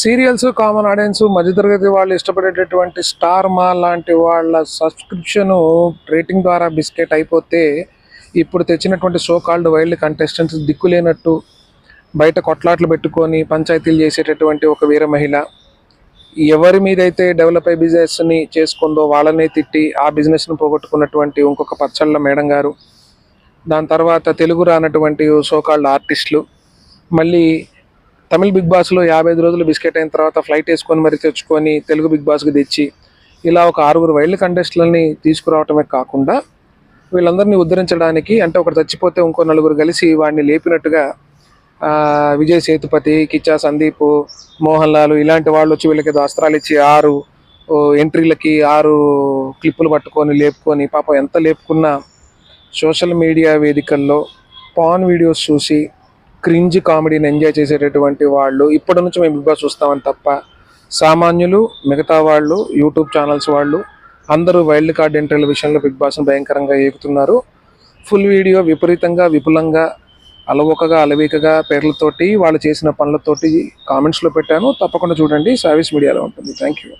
Serials common audience మధ్యతరగతి వాళ్ళు ఇష్టపడేటటువంటి star మా లాంటి వాళ్ళ సబ్స్క్రిప్షన్ రేటింగ్ ద్వారా బిస్కెట్ అయిపోతే ఇప్పుడు తెచ్చినటువంటి సో కాల్డ్ వైల్డ్ కంటెస్టెంట్స్ దిక్కులేనట్టు బయట కొట్లాట్లు పెట్టుకొని పంచాయతీలు చేసేటటువంటి ఒక వీర మహిళ ఎవరి మీదైతే డెవలప్ అయ్యే బిజినెస్ని చేసుకుందో వాళ్ళనే తిట్టి ఆ బిజినెస్ను పోగొట్టుకున్నటువంటి ఇంకొక పచ్చళ్ళ మేడం గారు. దాని తర్వాత తెలుగు రానటువంటి సోకాల్డ్ ఆర్టిస్టులు. మళ్ళీ తమిళ్ బిగ్ బాస్లో యాభై ఐదు రోజులు బిస్కెట్ అయిన తర్వాత ఫ్లైట్ వేసుకొని మరి తెచ్చుకొని తెలుగు బిగ్ బాస్కి తెచ్చి ఇలా ఒక ఆరుగురు వైల్డ్ కంటెస్ట్లని తీసుకురావటమే కాకుండా వీళ్ళందరినీ ఉద్ధరించడానికి అంటే ఒకటి చచ్చిపోతే ఇంకో నలుగురు కలిసి వాడిని లేపినట్టుగా విజయ్ సేతుపతి కిచ్చా సందీప్ మోహన్ లాల్ ఇలాంటి వాళ్ళు వచ్చి వీళ్ళకి ఏదో అస్త్రాలు ఇచ్చి ఆరు ఎంట్రీలకి ఆరు క్లిప్పులు పట్టుకొని లేపుకొని పాపం ఎంత లేపుకున్నా సోషల్ మీడియా వేదికల్లో పాన్ వీడియోస్ చూసి క్రింజ్ కామెడీని ఎంజాయ్ చేసేటటువంటి వాళ్ళు ఇప్పటి నుంచి మేము బిగ్ బాస్ చూస్తామని తప్ప సామాన్యులు మిగతా వాళ్ళు యూట్యూబ్ ఛానల్స్ వాళ్ళు అందరూ వైల్డ్ కార్డ్ ఎంట్రీల విషయంలో బిగ్ బాస్ను భయంకరంగా ఏగుతున్నారు. ఫుల్ వీడియో విపరీతంగా విపులంగా అలవోకగా అలవీకగా పేర్లతోటి వాళ్ళు చేసిన పనులతోటి కామెంట్స్లో పెట్టాను. తప్పకుండా చూడండి. సర్వీస్ మీడియాలో ఉంటుంది. Thank you.